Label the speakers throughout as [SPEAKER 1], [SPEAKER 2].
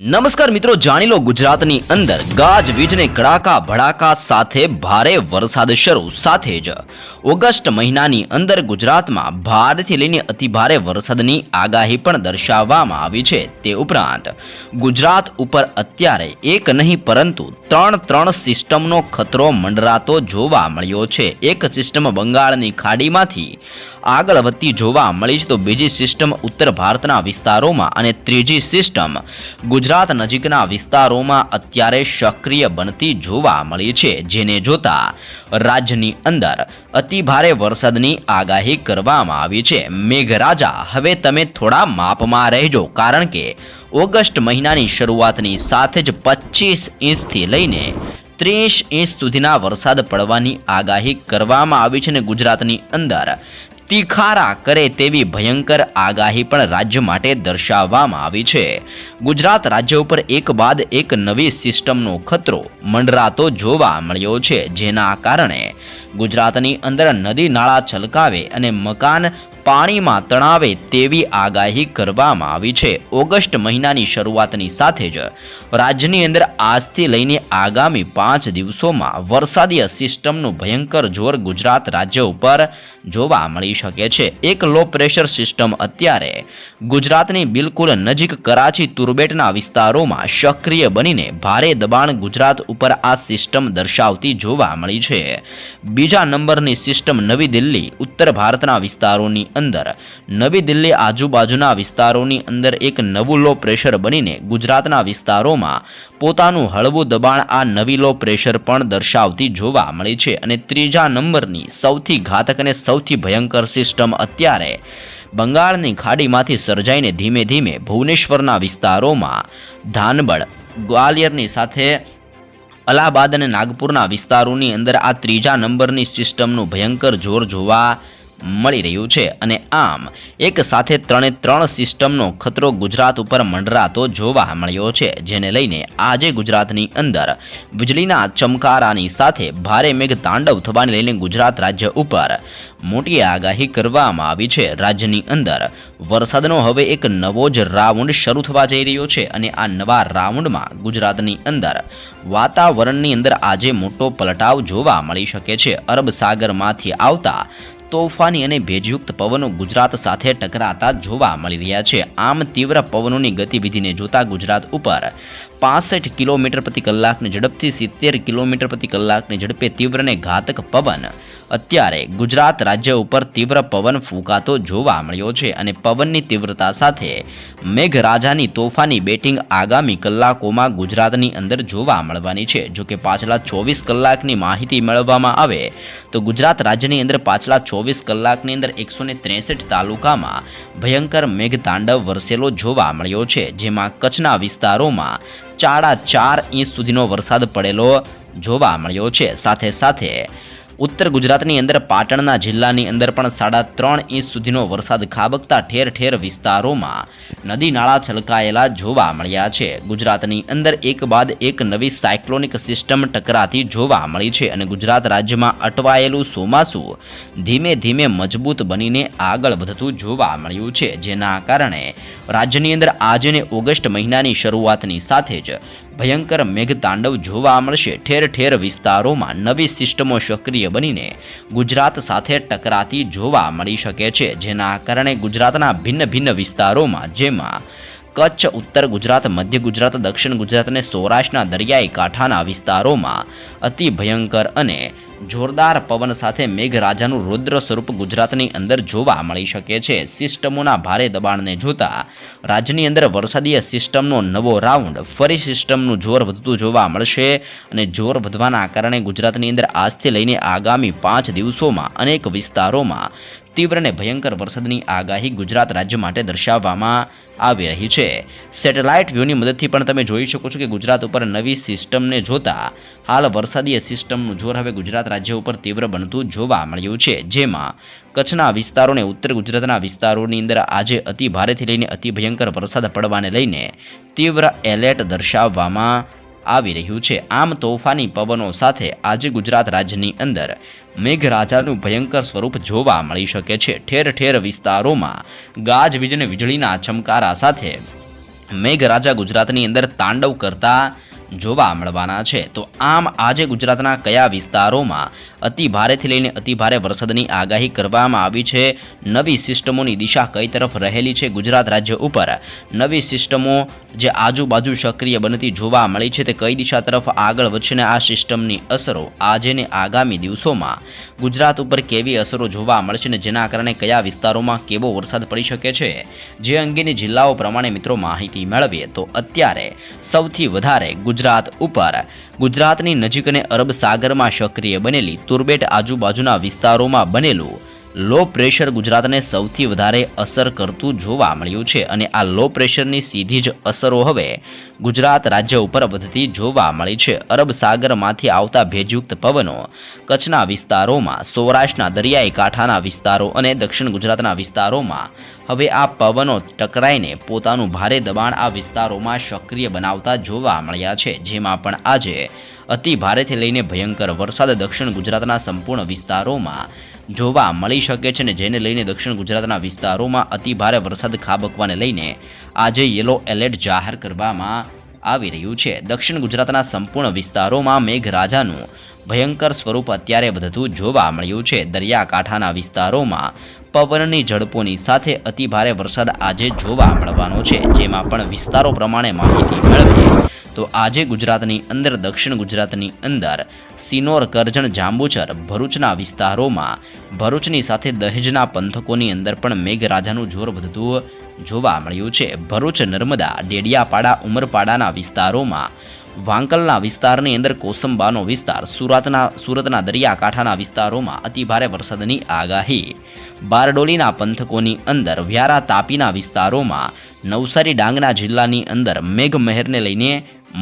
[SPEAKER 1] નમસ્કાર મિત્રો, જાણી લો ગુજરાતની અંદર ગાજવીજને કડાકા ભડાકા સાથે ભારે વરસાદ શરૂ સાથે જ. ઓગસ્ટ મહિનાની અંદર ગુજરાતમાં ભારેથી લઈને અતિભારે વરસાદની આગાહી પણ દર્શાવવામાં આવી છે. તે ઉપરાંત, ગુજરાત ઉપર અત્યારે એક નહીં, પરંતુ ત્રણ ત્રણ સિસ્ટમનો ખતરો મંડરાતો જોવા મળ્યો છે. એક સિસ્ટમ બંગાળની ખાડીમાંથી આગળ વધતી જોવા મળી છે, તો બીજી સિસ્ટમ ઉત્તર ભારતના વિસ્તારોમાં અને ત્રીજી સિસ્ટમ ગુજરાત નજીકના વિસ્તારોમાં અત્યારે સક્રિય બનતી જોવા મળી છે, જેને જોતા રાજ્યની અંદર અતિભારે વરસાદની આગાહી કરવામાં આવી છે. મેઘરાજા, હવે તમે થોડા માપમાં રહેજો, કારણ કે ઓગસ્ટ મહિનાની શરૂઆતની સાથે જ પચીસ ઇંચથી લઈને ત્રીસ ઇંચ સુધીના વરસાદ પડવાની આગાહી કરવામાં આવી છે અને ગુજરાતની અંદર તિખારા કરે તેવી ભયંકર આગાહી પણ રાજ્ય માટે દર્શાવવામાં આવી છે. ગુજરાત રાજ્ય ઉપર એક બાદ એક નવી સિસ્ટમનો ખતરો મંડરાતો જોવા મળ્યો છે, જેના કારણે ગુજરાતની અંદર નદી નાળા છલકાવે અને મકાન પાણીમાં તણાવે તેવી આગાહી કરવામાં આવી છે. ઓગસ્ટ મહિનાની શરૂઆતની સાથે જ રાજ્યની અંદર આજથી લઈને આગામી પાંચ દિવસોમાં વરસાદીય સિસ્ટમનું ભયંકર જોર ગુજરાત રાજ્ય ઉપર જોવા મળી શકે છે. એક લો પ્રેશર સિસ્ટમ અત્યારે ગુજરાતની બિલકુલ નજીક કરાચી તુરબેટના વિસ્તારોમાં સક્રિય બનીને ભારે દબાણ ગુજરાત ઉપર આ સિસ્ટમ દર્શાવતી જોવા મળી છે. બીજા નંબરની સિસ્ટમ નવી દિલ્હી, ઉત્તર ભારતના વિસ્તારોની અંદર. નવી દિલ્હી આજુબાજુના વિસ્તારોની અંદર એક નવું લો પ્રેશર બનીને ગુજરાતના વિસ્તારોમાં પોતાનું હળવું દબાણ આ નવી લો પ્રેશર પણ દર્શાવતી જોવા મળી છે. અને ત્રીજા નંબરની સૌથી ઘાતક અને સૌથી ભયંકર સિસ્ટમ અત્યારે બંગાળની ખાડીમાંથી સર્જાઈને ધીમે ધીમે ભુવનેશ્વરના વિસ્તારોમાં ધાનબળ, ગ્વાલિયરની સાથે અલ્હાબાદ અને નાગપુરના વિસ્તારોની અંદર આ ત્રીજા નંબરની સિસ્ટમનું ભયંકર જોર જોવા મળી રહ્યું છે. અને આમ, એક સાથે ત્રણે ત્રણ સિસ્ટમનો ખતરો ગુજરાત ઉપર મંડરાતો જોવા મળ્યો છે, જેને લઈને આજે ગુજરાતની અંદર વીજળીના ચમકારાની સાથે ભારે મેઘ તાંડવ થવાને લઈને ગુજરાત રાજ્ય ઉપર મોટી આગાહી કરવામાં આવી છે. રાજ્યની અંદર વરસાદનો હવે એક નવો જ રાઉન્ડ શરૂ થવા જઈ રહ્યો છે અને આ નવા રાઉન્ડમાં ગુજરાતની અંદર વાતાવરણની અંદર આજે મોટો પલટાવ જોવા મળી શકે છે. અરબ સાગરમાંથી આવતા તોફાની અને ભેજયુક્ત પવનો ગુજરાત સાથે ટકરાતા જોવા મળી રહ્યા છે. આમ તીવ્ર પવનોની ગતિવિધિને જોતા ગુજરાત ઉપર પાસઠ કિલોમીટર પ્રતિ કલાકની ઝડપથી સિત્તેર કિલોમીટર પ્રતિ કલાકની ઝડપે તીવ્ર અને ઘાતક પવન અત્યારે ગુજરાત રાજ્ય ઉપર તીવ્ર પવન ફૂંકાતો જોવા મળ્યો છે અને પવનની તીવ્રતા સાથે મેઘરાજાની તોફાની બેટિંગ આગામી કલાકોમાં ગુજરાતની અંદર જોવા મળવાની છે. જોકે પાછલા ચોવીસ કલાકની માહિતી મેળવવામાં આવે તો ગુજરાત રાજ્યની અંદર પાછલા ચોવીસ કલાકની અંદર એકસો તાલુકામાં ભયંકર મેઘતાંડવ વરસેલો જોવા મળ્યો છે, જેમાં કચ્છના વિસ્તારોમાં ચાડા ચાર ઇંચ સુધીનો વરસાદ પડેલો જોવા મળ્યો છે. સાથે સાથે ઉત્તર ગુજરાતની અંદર, પાટણના જિલ્લાની અંદર પણ સાડા ત્રણ ઇંચ સુધીનો વરસાદ ખાબકતા ઠેર ઠેર વિસ્તારોમાં નદી નાળા છલકાયેલા જોવા મળ્યા છે. ગુજરાતની અંદર એક બાદ એક નવી સાયક્લોનિક સિસ્ટમ ટકરાતી જોવા મળી છે અને ગુજરાત રાજ્યમાં અટવાયેલું ચોમાસું ધીમે ધીમે મજબૂત બનીને આગળ વધતું જોવા મળ્યું છે, જેના કારણે રાજ્યની અંદર આજને ઓગસ્ટ મહિનાની શરૂઆતની સાથે જ ભયંકર મેઘતાંડવ જોવા મળશે. ઠેર ઠેર વિસ્તારોમાં નવી સિસ્ટમો સક્રિય બનીને ગુજરાત સાથે ટકરાતી જોવા મળી શકે છે. જેના કારણે ગુજરાતના ભિન્ન ભિન્ન વિસ્તારોમાં, જેમાં કચ્છ, ઉત્તર ગુજરાત, મધ્ય ગુજરાત, દક્ષિણ ગુજરાત અને સૌરાષ્ટ્રના દરિયાઈ કાંઠાના વિસ્તારોમાં અતિ ભયંકર અને જોરદાર પવન સાથે મેઘરાજાનું રૌદ્ર સ્વરૂપ ગુજરાતની અંદર જોવા મળી શકે છે. સિસ્ટમોના ભારે દબાણને જોતા રાજ્યની અંદર વરસાદીય સિસ્ટમનો નવો રાઉન્ડ ફરી સિસ્ટમનું જોર વધતું જોવા મળશે અને જોર વધવાના કારણે ગુજરાતની અંદર આજથી લઈને આગામી પાંચ દિવસોમાં અનેક વિસ્તારોમાં તીવ્ર અને ભયંકર વરસાદની આગાહી ગુજરાત રાજ્ય માટે દર્શાવવામાં આવી રહી છે. સેટેલાઇટ વ્યૂની મદદથી પણ તમે જોઈ શકો છો કે ગુજરાત ઉપર નવી સિસ્ટમને જોતા હાલ વરસાદીય સિસ્ટમનું જોર હવે ગુજરાત રાજ્ય ઉપર તીવ્ર બનતું જોવા મળ્યું છે. જેમાં કચ્છના વિસ્તારોને ઉત્તર ગુજરાતના વિસ્તારોની અંદર આજે અતિ ભારેથી લઈને અતિ ભયંકર વરસાદ પડવાને લઈને તીવ્ર એલર્ટ દર્શાવવામાં આવી રહ્યું છે. આમ તોફાની પવનો સાથે આજે ગુજરાત રાજ્યની અંદર મેઘરાજાનું ભયંકર સ્વરૂપ જોવા મળી શકે છે. ઠેર ઠેર વિસ્તારોમાં ગાજવીજ અને વીજળીના ચમકારા સાથે મેઘરાજા ગુજરાતની અંદર તાંડવ કરતા જોવા મળવાના છે. તો આમ આજે ગુજરાતના કયા વિસ્તારોમાં અતિ ભારેથી લઈને અતિ ભારે વરસાદની આગાહી કરવામાં આવી છે. નવી સિસ્ટમોની દિશા કઈ તરફ રહેલી છે ગુજરાત રાજ્ય ઉપર? નવી સિસ્ટમો જે આજુબાજુ સક્રિય બનતી જોવા મળી છે તે કઈ દિશા તરફ આગળ વધશે આ સિસ્ટમની અસરો આજે ને આગામી દિવસોમાં? ગુજરાત ઉપર કેવી અસરો જોવા મળશે ને જેના કારણે કયા વિસ્તારોમાં કેવો વરસાદ પડી શકે છે? જે અંગેની જિલ્લાઓ પ્રમાણે મિત્રો માહિતી મેળવીએ તો અત્યારે સૌથી વધારે ગુજરાત ઉપર. ગુજરાતની નજીક અને અરબ સાગરમાં સક્રિય બનેલી તુરબેટ આજુબાજુના વિસ્તારોમાં બનેલું. લો પ્રેશર ગુજરાતને સૌથી વધારે અસર કરતું જોવા મળ્યું છે અને આ લો પ્રેશરની સીધી જ અસરો હવે ગુજરાત રાજ્ય ઉપર વધતી જોવા મળી છે. અરબ સાગરમાંથી આવતા ભેજયુક્ત પવનો કચ્છના વિસ્તારોમાં, સૌરાષ્ટ્રના દરિયાઈ કાંઠાના વિસ્તારો અને દક્ષિણ ગુજરાતના વિસ્તારોમાં હવે આ પવનો ટકરાઈને પોતાનું ભારે દબાણ આ વિસ્તારોમાં સક્રિય બનાવતા જોવા મળ્યા છે. જેમાં પણ આજે અતિ ભારેથી લઈને ભયંકર વરસાદ દક્ષિણ ગુજરાતના સંપૂર્ણ વિસ્તારોમાં જોવા મળી શકે છે ને જેને લઈને દક્ષિણ ગુજરાતના વિસ્તારોમાં અતિભારે વરસાદ ખાબકવાને લઈને આજે યલો એલર્ટ જાહેર કરવામાં આવી રહ્યું છે. દક્ષિણ ગુજરાતના સંપૂર્ણ વિસ્તારોમાં મેઘરાજાનું ભયંકર સ્વરૂપ અત્યારે વધતું જોવા મળ્યું છે. દરિયાકાંઠાના વિસ્તારોમાં પવનની ઝડપોની સાથે અતિભારે વરસાદ આજે જોવા મળવાનો છે, જેમાં પણ વિસ્તારો પ્રમાણે માહિતી મેળવીએ. તો આજે ગુજરાતની અંદર, દક્ષિણ ગુજરાતની અંદર, સિનોર, કરજણ, જાંબુચર, ભરૂચના વિસ્તારોમાં ભરૂચની સાથે દહેજના પંથકોની અંદર પણ મેઘરાજાનું જોર વધતું જોવા મળ્યું છે. ભરૂચ, નર્મદા, ડેડિયાપાડા, ઉમરપાડાના વિસ્તારોમાં વાંકલના વિસ્તારની અંદર કોસંબાનો વિસ્તાર સુરતના સુરતના દરિયાકાંઠાના વિસ્તારોમાં અતિભારે વરસાદની આગાહી. બારડોલીના પંથકોની અંદર વ્યારા તાપીના વિસ્તારોમાં નવસારી ડાંગના જિલ્લાની અંદર મેઘમહેરને લઈને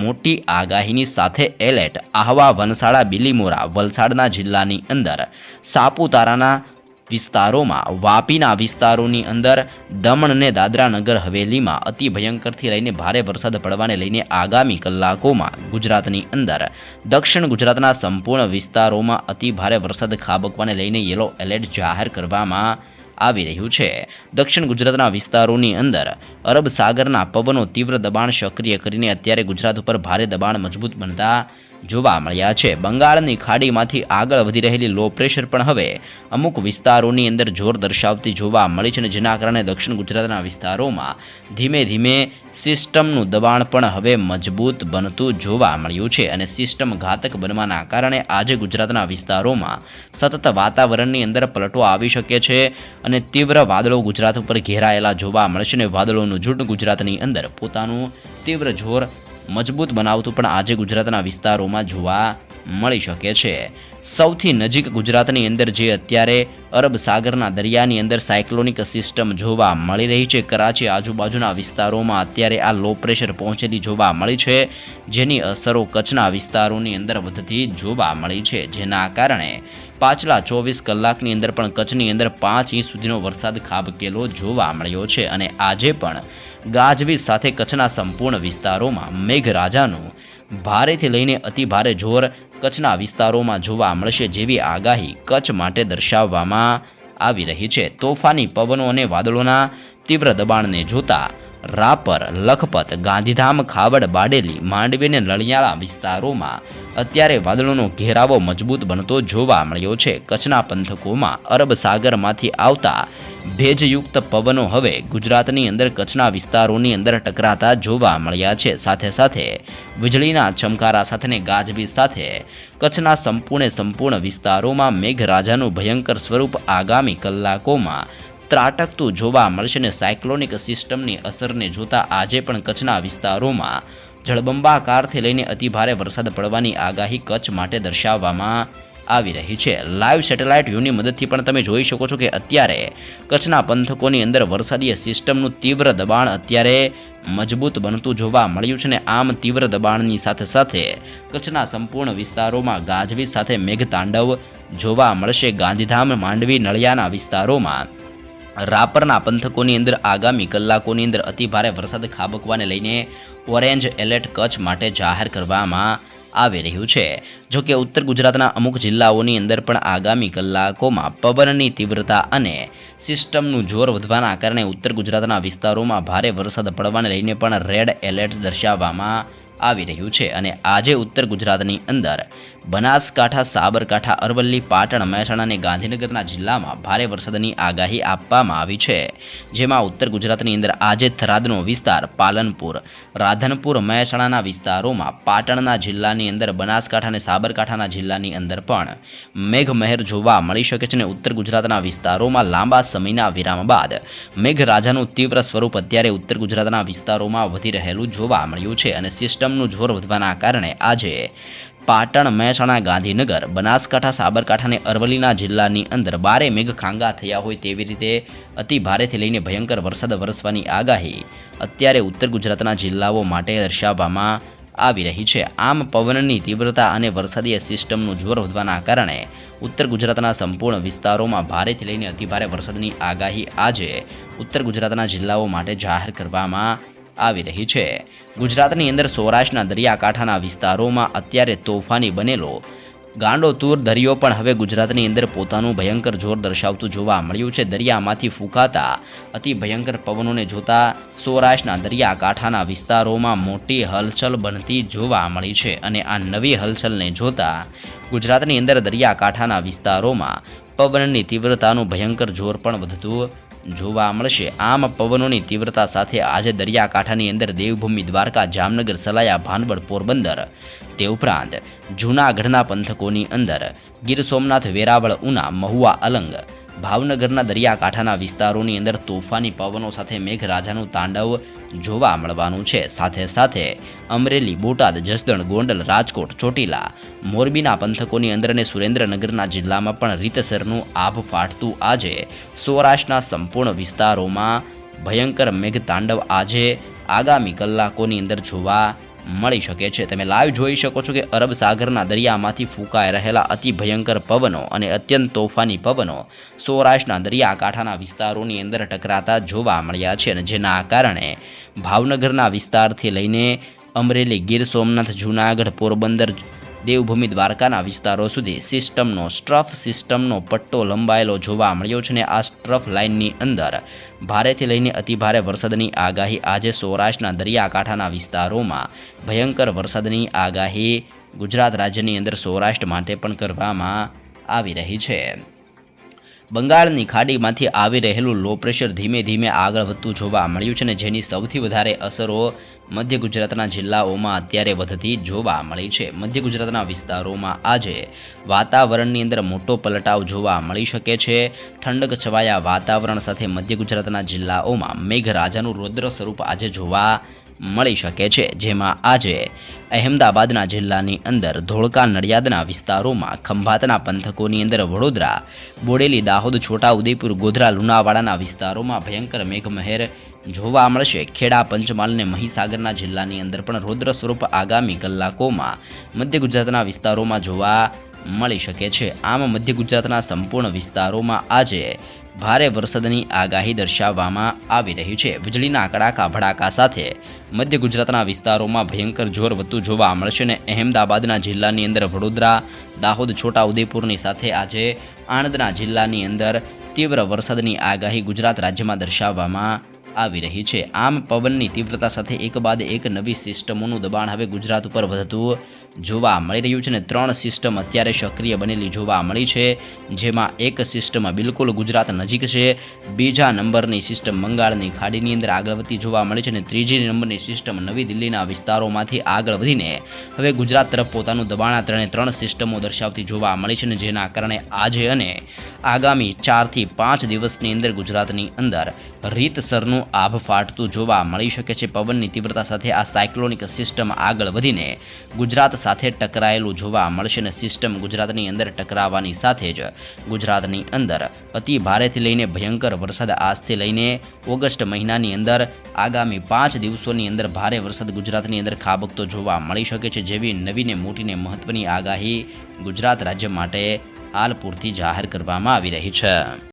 [SPEAKER 1] મોટી આગાહીની સાથે એલર્ટ. આહવા વનસાડા, બિલીમોરા, વલસાડના જિલ્લાની અંદર સાપુતારાના વિસ્તારોમાં વાપીના વિસ્તારોની અંદર દમણ અને દાદરા નગર હવેલીમાં અતિ ભયંકરથી લઈને ભારે વરસાદ પડવાને લઈને આગામી કલાકોમાં ગુજરાતની અંદર દક્ષિણ ગુજરાતના સંપૂર્ણ વિસ્તારોમાં અતિ ભારે વરસાદ ખાબકવાને લઈને યલો એલર્ટ જાહેર કરવામાં આવી રહ્યું છે. દક્ષિણ ગુજરાતના વિસ્તારોની અંદર અરબ સાગરના પવનો તીવ્ર દબાણ સક્રિય કરીને અત્યારે ગુજરાત ઉપર ભારે દબાણ મજબૂત બનતા જોવા મળ્યા છે. બંગાળની ખાડીમાંથી આગળ વધી રહેલી લો પ્રેશર પણ હવે અમુક વિસ્તારોની અંદર જોર દર્શાવતી જોવા મળી છે અને જેના કારણે દક્ષિણ ગુજરાતના વિસ્તારોમાં ધીમે ધીમે સિસ્ટમનું દબાણ પણ હવે મજબૂત બનતું જોવા મળ્યું છે અને સિસ્ટમ ઘાતક બનવાના કારણે આજે ગુજરાતના વિસ્તારોમાં સતત વાતાવરણની અંદર પલટો આવી શકે છે અને તીવ્ર વાદળો ગુજરાત ઉપર ઘેરાયેલા જોવા મળશે અને વાદળોનું જૂટ ગુજરાતની અંદર પોતાનું તીવ્ર જોર મજબૂત બનાવતું પણ આજે ગુજરાતના વિસ્તારોમાં જોવા મળી શકે છે. સૌથી નજીક ગુજરાતની અંદર જે અત્યારે અરબ સાગરના દરિયાની અંદર સાયક્લોનિક સિસ્ટમ જોવા મળી રહી છે. કરાચી આજુબાજુના વિસ્તારોમાં અત્યારે આ લો પ્રેશર પહોંચેલી જોવા મળી છે. જેની અસરો કચ્છના વિસ્તારોની અંદર વધતી જોવા મળી છે. જેના કારણે પાછલા ચોવીસ કલાકની અંદર પણ કચ્છની અંદર પાંચ ઇંચ સુધીનો વરસાદ ખાબકેલો જોવા મળ્યો છે અને આજે પણ ગાજવીજ સાથે કચ્છના સંપૂર્ણ વિસ્તારોમાં મેઘરાજાનું ભારેથી લઈને અતિ ભારે જોર કચ્છના વિસ્તારોમાં જોવા મળશે જેવી આગાહી કચ્છ માટે દર્શાવવામાં આવી રહી છે. તોફાની પવનો અને વાદળોના તીવ્ર દબાણને જોતા રાપર, લખપત, ગાંધીધામ, ખાવડ, બાડેલી, માંડવી અને નળિયાળા વિસ્તારોમાં અત્યારે વાદળોનો ઘેરાવો મજબૂત બનતો જોવા મળ્યો છે. કચ્છના પંથકોમાં અરબ સાગરમાંથી આવતા ભેજયુક્ત પવનો હવે ગુજરાતની અંદર કચ્છના વિસ્તારોની અંદર ટકરાતા જોવા મળ્યા છે. સાથે સાથે વીજળીના ચમકારા સાથે ગાજવીજ સાથે કચ્છના સંપૂર્ણ સંપૂર્ણ વિસ્તારોમાં મેઘરાજાનું ભયંકર સ્વરૂપ આગામી કલાકોમાં ત્રાટકતું જોવા મળશે અને સાયક્લોનિક સિસ્ટમની અસરને જોતા આજે પણ કચ્છના વિસ્તારોમાં જળબંબાકારથી લઈને અતિભારે વરસાદ પડવાની આગાહી કચ્છ માટે દર્શાવવામાં આવી રહી છે. લાઈવ સેટેલાઇટ વ્યૂની મદદથી પણ તમે જોઈ શકો છો કે અત્યારે કચ્છના પંથકોની અંદર વરસાદીય સિસ્ટમનું તીવ્ર દબાણ અત્યારે મજબૂત બનતું જોવા મળ્યું છે ને આમ તીવ્ર દબાણની સાથે સાથે કચ્છના સંપૂર્ણ વિસ્તારોમાં ગાજવીજ સાથે મેઘતાંડવ જોવા મળશે. ગાંધીધામ, માંડવી, નળિયાના વિસ્તારોમાં રાપરના પંથકોની અંદર આગામી કલાકોની અંદર અતિભારે વરસાદ ખાબકવાને લઈને ઓરેન્જ એલર્ટ કચ્છ માટે જાહેર કરવામાં આવી રહ્યું છે. જો કે ઉત્તર ગુજરાતના અમુક જિલ્લાઓની અંદર પણ આગામી કલાકોમાં પવનની તીવ્રતા અને સિસ્ટમનું જોર વધવાના કારણે ઉત્તર ગુજરાતના વિસ્તારોમાં ભારે વરસાદ પડવાને લઈને પણ રેડ એલર્ટ દર્શાવવામાં આવી રહ્યું છે અને આજે ઉત્તર ગુજરાતની અંદર બનાસકાંઠા, સાબરકાંઠા, અરવલ્લી, પાટણ, મહેસાણા અને ગાંધીનગરના જિલ્લામાં ભારે વરસાદની આગાહી આપવામાં આવી છે. જેમાં ઉત્તર ગુજરાતની અંદર આજે થરાદનો વિસ્તાર પાલનપુર, રાધનપુર, મહેસાણાના વિસ્તારોમાં પાટણના જિલ્લાની અંદર, બનાસકાંઠા અને સાબરકાંઠાના જિલ્લાની અંદર પણ મેઘમહેર જોવા મળી શકે છે અને ઉત્તર ગુજરાતના વિસ્તારોમાં લાંબા સમયના વિરામ બાદ મેઘરાજાનું તીવ્ર સ્વરૂપ અત્યારે ઉત્તર ગુજરાતના વિસ્તારોમાં વધી રહેલું જોવા મળ્યું છે અને સિસ્ટમનું જોર વધવાના કારણે આજે પાટણ, મહેસાણા, ગાંધીનગર, બનાસકાંઠા, સાબરકાંઠા અને અરવલ્લીના જિલ્લાની અંદર બારે મેઘ ખાંગા થયા હોય તેવી રીતે અતિ ભારેથી લઈને ભયંકર વરસાદ વરસવાની આગાહી અત્યારે ઉત્તર ગુજરાતના જિલ્લાઓ માટે દર્શાવવામાં આવી રહી છે. આમ પવનની તીવ્રતા અને વરસાદી સિસ્ટમનું જોર વધવાના કારણે ઉત્તર ગુજરાતના સંપૂર્ણ વિસ્તારોમાં ભારેથી લઈને અતિભારે વરસાદની આગાહી આજે ઉત્તર ગુજરાતના જિલ્લાઓ માટે જાહેર કરવામાં આવી રહી છે. ગુજરાતની અંદર સૌરાષ્ટ્રના દરિયાકાંઠાના વિસ્તારોમાં અત્યારે તોફાની બનેલો ગાંડો તૂર દરિયો પણ હવે ગુજરાતની અંદર પોતાનું ભયંકર જોર દર્શાવતું જોવા મળ્યું છે. દરિયામાંથી ફૂંકાતા અતિ ભયંકર પવનોને જોતા સૌરાષ્ટ્રના દરિયાકાંઠાના વિસ્તારોમાં મોટી હલચલ બનતી જોવા મળી છે અને આ નવી હલચલને જોતા ગુજરાતની અંદર દરિયાકાંઠાના વિસ્તારોમાં પવનની તીવ્રતાનું ભયંકર જોર પણ વધતું જોવા મળશે. આમ પવનોની તીવ્રતા સાથે આજે દરિયાકાંઠાની અંદર દેવભૂમિ દ્વારકા, જામનગર, સલાયા, ભાનવડ, પોરબંદર. તે ઉપરાંત જૂનાગઢના પંથકોની અંદર ગીર સોમનાથ, વેરાવળ, ઉના, મહુવા, અલંગ. ભાવનગરના દરિયાકાંઠાના વિસ્તારોની અંદર તોફાની પવનો સાથે મેઘરાજાનું તાંડવ જોવા મળવાનું છે. સાથે સાથે અમરેલી, બોટાદ, જસદણ, ગોંડલ, રાજકોટ, ચોટીલા, મોરબીના પંથકોની અંદર અને સુરેન્દ્રનગરના જિલ્લામાં પણ રીતસરનું આભ ફાટતું આજે સૌરાષ્ટ્રના સંપૂર્ણ વિસ્તારોમાં ભયંકર મેઘતાંડવ આજે આગામી કલાકોની અંદર જોવા મળી શકે છે. તમે લાઈવ જોઈ શકો છો કે અરબ સાગરના દરિયામાંથી ફૂંકાઈ રહેલા અતિ ભયંકર પવનો અને અત્યંત તોફાની પવનો સૌરાષ્ટ્રના દરિયાકાંઠાના વિસ્તારોની અંદર ટકરાતા જોવા મળ્યા છે અને જેના કારણે ભાવનગરના વિસ્તારથી લઈને અમરેલી, ગીર સોમનાથ, જૂનાગઢ, પોરબંદર દેવભૂમિ દ્વારકાના વિસ્તારો સુધી સિસ્ટમનો, સ્ટ્રફ સિસ્ટમનો પટ્ટો લંબાયેલો જોવા મળ્યો છે અને આ સ્ટ્રફ લાઇનની અંદર ભારેથી લઈને અતિભારે વરસાદની આગાહી આજે સૌરાષ્ટ્રના દરિયાકાંઠાના વિસ્તારોમાં ભયંકર વરસાદની આગાહી ગુજરાત રાજ્યની અંદર સૌરાષ્ટ્ર માટે પણ કરવામાં આવી રહી છે. બંગાળની ખાડીમાંથી આવી રહેલું લો પ્રેશર ધીમે ધીમે આગળ વધતું જોવા મળ્યું છે અને જેની સૌથી વધારે અસરો મધ્ય ગુજરાતના જિલ્લાઓમાં અત્યારે વધતી જોવા મળી છે. મધ્ય ગુજરાતના વિસ્તારોમાં આજે વાતાવરણની અંદર મોટો પલટાવ જોવા મળી શકે છે. ઠંડક છવાયા વાતાવરણ સાથે મધ્ય ગુજરાતના જિલ્લાઓમાં મેઘરાજાનું રૌદ્ર સ્વરૂપ આજે જોવા મળી શકે છે, જેમાં આજે અહેમદાબાદના જિલ્લાની અંદર ધોળકા નડિયાદના વિસ્તારોમાં ખંભાતના પંથકોની અંદર વડોદરા, બોડેલી, દાહોદ છોટા ઉદેપુર ગોધરા, લુણાવાડાના વિસ્તારોમાં ભયંકર મેઘમહેર જોવા મળશે. ખેડા, પંચમહાલ અને મહીસાગરના જિલ્લાની અંદર પણ રૌદ્ર સ્વરૂપ આગામી કલાકોમાં મધ્ય ગુજરાતના વિસ્તારોમાં જોવા મળી શકે છે. આમ મધ્ય ગુજરાતના સંપૂર્ણ વિસ્તારોમાં આજે ભારે વરસાદની આગાહી દર્શાવવામાં આવી રહી છે. વીજળીના કડાકા ભડાકા સાથે મધ્ય ગુજરાતના વિસ્તારોમાં ભયંકર જોર વધતું જોવા મળશે અને અહેમદાબાદના જિલ્લાની અંદર વડોદરા, દાહોદ, છોટાઉદેપુરની સાથે આજે આણંદના જિલ્લાની અંદર તીવ્ર વરસાદની આગાહી ગુજરાત રાજ્યમાં દર્શાવવામાં આવી રહી છે. આમ પવનની તીવ્રતા સાથે એક બાદ એક નવી સિસ્ટમોનું દબાણ હવે ગુજરાત ઉપર વધતું જોવા મળી રહ્યું છે ને ત્રણ સિસ્ટમ અત્યારે સક્રિય બનેલી જોવા મળી છે. જેમાં એક સિસ્ટમ બિલકુલ ગુજરાત નજીક છે. બીજા નંબરની સિસ્ટમ બંગાળની ખાડીની અંદર આગળ વધતી જોવા મળી છે અને ત્રીજી નંબરની સિસ્ટમ નવી દિલ્હીના વિસ્તારોમાંથી આગળ વધીને હવે ગુજરાત તરફ પોતાનું દબાણ ત્રણે ત્રણ સિસ્ટમો દર્શાવતી જોવા મળી છે અને જેના કારણે આજે અને આગામી ચારથી પાંચ દિવસની અંદર ગુજરાતની અંદર રીતસરનું આભ ફાટતું જોવા મળી શકે છે. પવનની તીવ્રતા સાથે આ સાયક્લોનિક સિસ્ટમ આગળ વધીને ગુજરાત સાથે ટકરાયેલું જોવા મળશે અને સિસ્ટમ ગુજરાતની અંદર ટકરાવવાની સાથે જ ગુજરાતની અંદર અતિ ભારેથી લઈને ભયંકર વરસાદ આજથી લઈને ઓગસ્ટ મહિનાની અંદર આગામી પાંચ દિવસોની અંદર ભારે વરસાદ ગુજરાતની અંદર ખાબકતો જોવા મળી શકે છે, જેવી નવીને મોટીને મહત્વની આગાહી ગુજરાત રાજ્ય માટે હાલ પૂરતી જાહેર કરવામાં આવી રહી છે.